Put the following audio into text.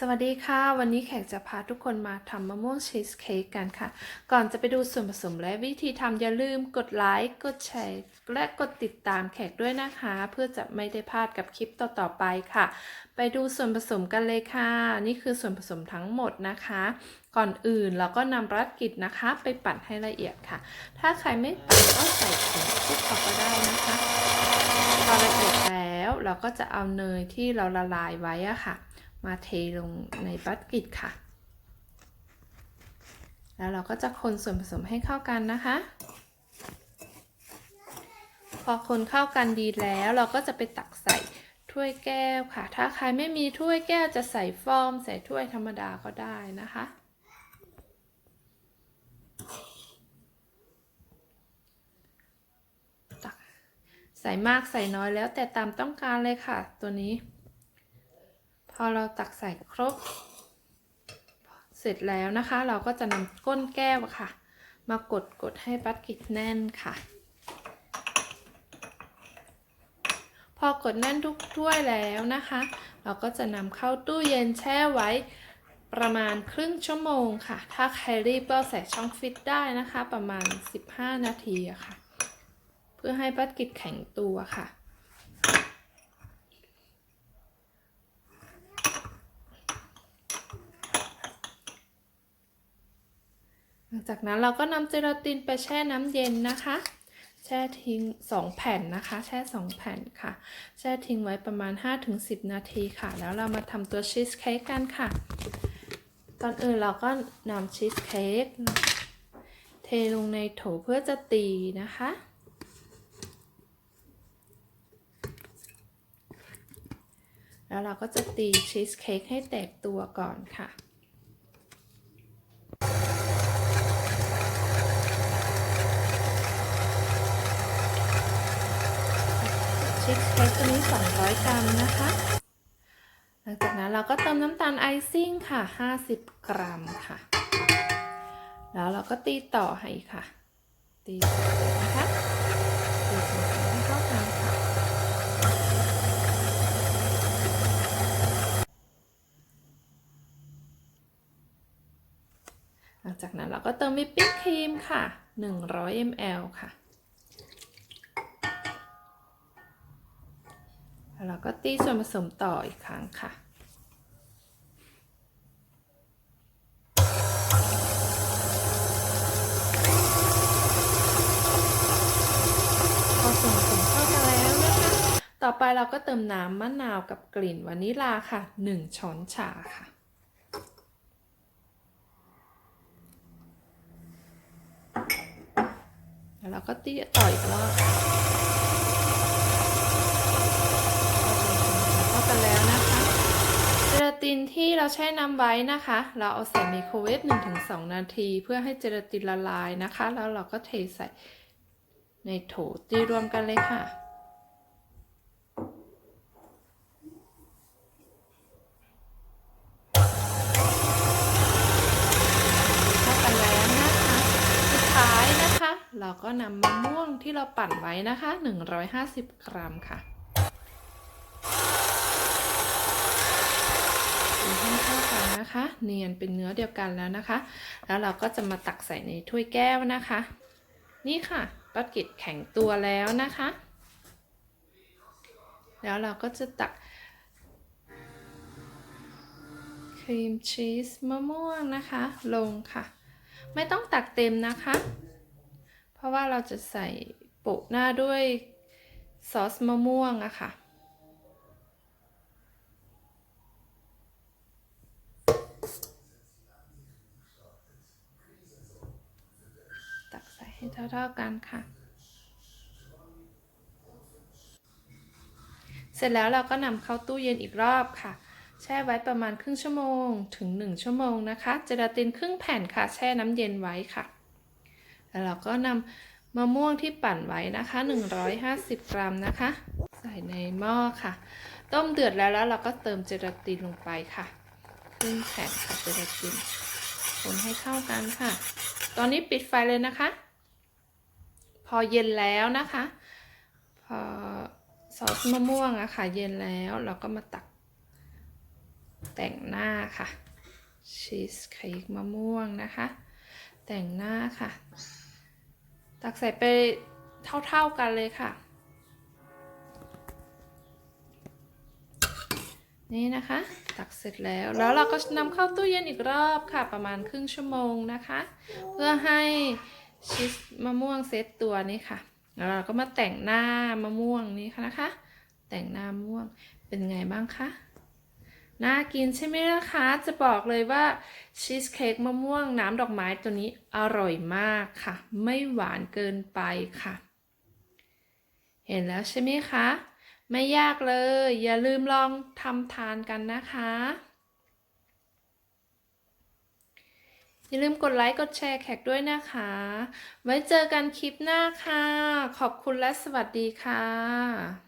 สวัสดีค่ะ วันนี้แขกจะพาทุกคนมาทำมะม่วงชีสเค้กกันค่ะ ก่อนจะไปดูส่วนผสมและวิธีทำอย่าลืมกดไลค์กดแชร์และกดติดตามแขกด้วยนะคะ เพื่อจะไม่ได้พลาดกับคลิปต่อๆไปค่ะ ไปดูส่วนผสมกันเลยค่ะ นี่คือส่วนผสมทั้งหมดนะคะ ก่อนอื่นเราก็นำรัดกิจนะคะ ไปปั่นให้ละเอียดค่ะ ถ้าใครไม่ปั่นก็ใส่ผงชุบเอาก็ได้นะคะพอละเอียดแล้วเราก็จะเอาเนยที่เราละลายไว้อะค่ะ มาเทลงในบัตกิตค่ะ แล้วเราก็จะคนส่วนผสมให้เข้ากันนะคะ พอคนเข้ากันดีแล้วเราก็จะไปตักใส่ถ้วยแก้วค่ะ ถ้าใครไม่มีถ้วยแก้วจะใส่ฟอร์มใส่ถ้วยธรรมดาก็ได้นะคะตักใส่มากใส่น้อยแล้วแต่ตามต้องการเลยค่ะ ตัวนี้ พอเราตักใส่ครบเสร็จแล้วนะคะ เราก็จะนำก้นแก้วค่ะ มากดกดให้บัตกิตแน่นค่ะ พอกดแน่นทุกถ้วยแล้วนะคะ เราก็จะนำเข้าตู้เย็นแช่ไว้ประมาณครึ่งชั่วโมงค่ะ ถ้าใครรีบก็ใส่ช่องฟิตได้นะคะ ประมาณ 15 นาทีค่ะ เพื่อให้บัตกิตแข็งตัวค่ะ ห ลังจากนั้นเราก็นำเจลาตินไปแช่น้ำเย็นนะคะ แช่ทิ้ง 2 แผ่นนะคะ แช่ 2 แผ่นค่ะ แช่ทิ้งไว้ประมาณ 5-10 นาทีค่ะ แล้วเรามาทำตัวชีสเค้กกันค่ะก่อนอื่นเราก็นำชีสเค้กเทลงในโถเพื่อจะตีนะคะแล้วเราก็จะตีชีสเค้กให้แตกตัวก่อนค่ะ ชีส เค้กตัวนี้ 200 กรัมนะคะ หลังจากนั้นเราก็เติมน้ำตาลไอซิ่งค่ะ 50 กรัมค่ะ แล้วเราก็ตีต่อให้ค่ะ ตีต่อนะคะตีให้เข้ากันค่ะ หลังจากนั้นเราก็เติมวิปปิ้งครีมค่ะ 100 ml ค่ะ แล้วเราก็ตีส่วนผสมต่ออีกครั้งค่ะ พอส่วนผสมเข้ากันแล้วนะคะ ต่อไปเราก็เติมน้ำมะนาวกับกลิ่นวานิลาค่ะ 1 ช้อนชาค่ะแล้วเราก็ตีต่ออีกรอบเข้ากันแล้วนะคะ เจลา ตินที่เราแช่น้ำไว้นะคะ เราเอาใส่ไมโครเวฟ1-2 นาที เพื่อให้เจลาตินละลายนะคะ แล้วเราก็เทใส่ในโถตีรวมกันเลยค่ะ เข้ากันแล้วนะคะ สุดท้ายนะคะ เราก็นำมะม่วงที่เราปั่นไว้นะคะ 150 กรัมค่ะตีให้เข้ากันนะคะ เนียนเป็นเนื้อเดียวกันแล้วนะคะ แล้วเราก็จะมาตักใส่ในถ้วยแก้วนะคะ นี่ค่ะปักกิดแข็งตัวแล้วนะคะ แล้วเราก็จะตักครีมชีสมะม่วงนะคะ ลงค่ะ ไม่ต้องตักเต็มนะคะ เพราะว่าเราจะใส่โปะหน้าด้วยซอสมะม่วงอะค่ะกใส่ให้ เท่าๆกันค่ะ เสร็จแล้วเราก็นำเข้าตู้เย็นอีกรอบค่ะ แช่ไว้ประมาณครึ่งชั่วโมงถึง 1 ชั่วโมงนะคะเจลาตินครึ่งแผ่นค่ะ แช่น้ำเย็นไว้ค่ะ แล้วเราก็นำมะม่วงที่ปั่นไว้นะคะ 150 กรัมนะคะ ใส่ในหม้อค่ะ ต้มเดือดแล้วแล้วเราก็เติมเจลาตินลงไปค่ะครึ่งแผ่นค่ะเจลาตินคนให้เข้ากันค่ะ ตอนนี้ปิดไฟเลยนะคะ พอเย็นแล้วนะคะ พอซอสมะม่วงอะค่ะ เย็นแล้วเราก็มาตักแต่งหน้าค่ะชีสเค้กมะม่วงนะคะ แต่งหน้าค่ะ ตักใส่ไปเท่าๆกันเลยค่ะ นี่นะคะ ตักเสร็จแล้วแล้วเราก็นำเข้าตู้เย็นอีกรอบค่ะ ประมาณครึ่งชั่วโมงนะคะ เพื่อให้ ชีสมะม่วงเซตตัวนี้ค่ะ แล้วเราก็มาแต่งหน้ามะม่วงนี้ค่ะนะคะ แต่งหน้ามะม่วงเป็นไงบ้างคะน่ากินใช่ไหมนะคะ จะบอกเลยว่าชีสเค้กมะม่วงน้ำดอกไม้ตัวนี้อร่อยมากค่ะ ไม่หวานเกินไปค่ะ เห็นแล้วใช่ไหมคะ ไม่ยากเลย อย่าลืมลองทำทานกันนะคะ อย่าลืมกดไลค์กดแชร์แขกด้วยนะคะ ไว้เจอกันคลิปหน้าค่ะ ขอบคุณและสวัสดีค่ะ